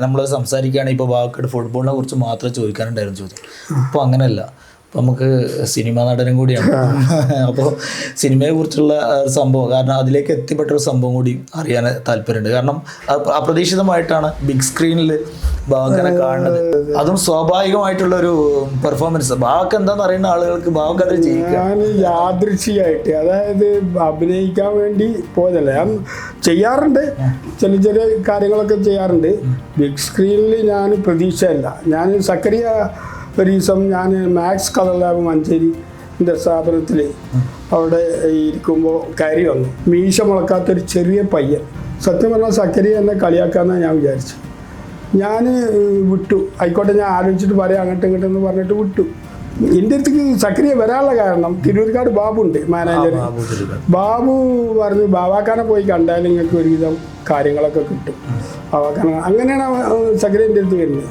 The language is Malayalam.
നമ്മൾ സംസാരിക്കുകയാണെങ്കിൽ ഇപ്പോൾ വാക്കട് ഫുട്ബോളിനെ കുറിച്ച് മാത്രമേ ചോദിക്കാനുണ്ടായിരുന്നു ചോദ്യം. അപ്പോൾ അങ്ങനെയല്ല അപ്പോൾ നമുക്ക് സിനിമാ നടനും കൂടിയാണ്. അപ്പോൾ സിനിമയെ കുറിച്ചുള്ള സംഭവം. കാരണം അതിലേക്ക് എത്തിപ്പെട്ട ഒരു സംഭവം കൂടി അറിയാൻ താല്പര്യമുണ്ട്. കാരണം അപ്രതീക്ഷിതമായിട്ടാണ് ബിഗ് സ്ക്രീനിൽ ബാബുക്കനെ കാണുന്നത്. അതും സ്വാഭാവികമായിട്ടുള്ള ഒരു പെർഫോമൻസ് ഭാവക്ക് എന്താന്ന് അറിയുന്ന ആളുകൾക്ക് ഭാവക്ക് അതിൽ ഞാൻ അതായത് അഭിനയിക്കാൻ വേണ്ടി പോയതല്ല. ഞാൻ ചെയ്യാറുണ്ട്. ചില ചെറിയ കാര്യങ്ങളൊക്കെ ചെയ്യാറുണ്ട്. ബിഗ് സ്ക്രീനിൽ ഞാൻ പ്രതീക്ഷയല്ല. ഞാൻ സക്രിയ ഒരു ദിവസം ഞാൻ മാക്സ് കളർ ലാബ് മഞ്ചേരി സ്ഥാപനത്തിൽ അവിടെ ഇരിക്കുമ്പോൾ കയറി വന്നു. മീശ മുളക്കാത്തൊരു ചെറിയ പയ്യൻ. സത്യം പറഞ്ഞാൽ സക്കരി എന്നെ കളിയാക്കാന്നാണ് ഞാൻ വിചാരിച്ചു ഞാൻ വിട്ടു. ആയിക്കോട്ടെ ഞാൻ ആലോചിച്ചിട്ട് പറയാം അങ്ങോട്ടും ഇങ്ങോട്ടും എന്ന് പറഞ്ഞിട്ട് വിട്ടു. എന്റെ അടുത്തേക്ക് സക്രിയ വരാനുള്ള കാരണം തിരൂർക്കാട് ബാബുണ്ട് മാനേജർ ബാബു പറഞ്ഞു ബാബാക്കാനെ പോയി കണ്ടാൽ നിങ്ങൾക്ക് ഒരുവിധം കാര്യങ്ങളൊക്കെ കിട്ടും. ബാബാക്കാനെ അങ്ങനെയാണ് സക്രിയ എന്റെ അടുത്ത് വരുന്നത്.